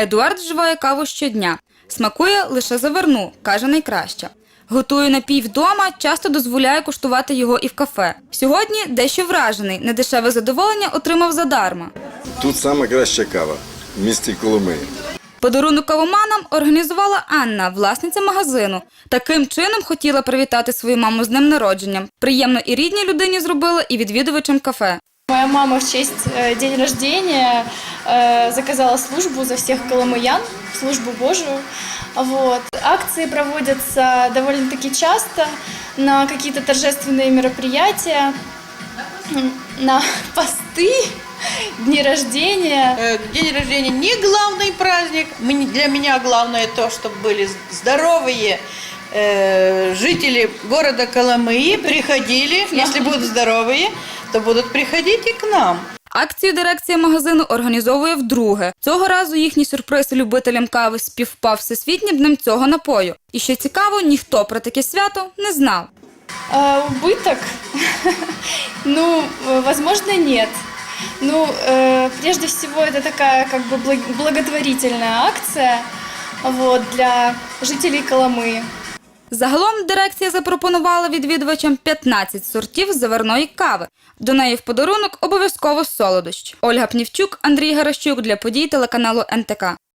Едуард вживає каву щодня. Смакує лише заверну, каже найкраща. Готує напій вдома, часто дозволяє куштувати його і в кафе. Сьогодні дещо вражений, недешеве задоволення отримав задарма. Тут саме краща кава в місті Коломиї. Подарунок кавоманам організувала Анна, власниця магазину. Таким чином хотіла привітати свою маму з днем народження. Приємно і рідній людині зробила, і відвідувачам кафе. Моя мама в честь э, день рождения заказала службу за всех коломыян, службу Божию. Вот. Акции проводятся довольно-таки часто на какие-то торжественные мероприятия, на посты, дни рождения. Э, День рождения не главный праздник. Для меня главное то, чтобы были здоровые э, жители города Коломыи приходили. Если будут здоровые, то будут приходить и к нам. Акцію дирекція магазину організовує вдруге. Цього разу їхній сюрприз любителям кави співпав всесвітнім днем цього напою. І що цікаво, ніхто про таке свято не знав. А, убыток? Ну, э, возможно, нет. Ну, э, прежде всего, это такая как бы благ- благотворительная акция вот, для жителей Коломы. Загалом дирекція запропонувала відвідувачам 15 сортів заварної кави. До неї в подарунок обов'язково солодощ. Ольга Пнівчук, Андрій Гаращук для подій телеканалу НТК.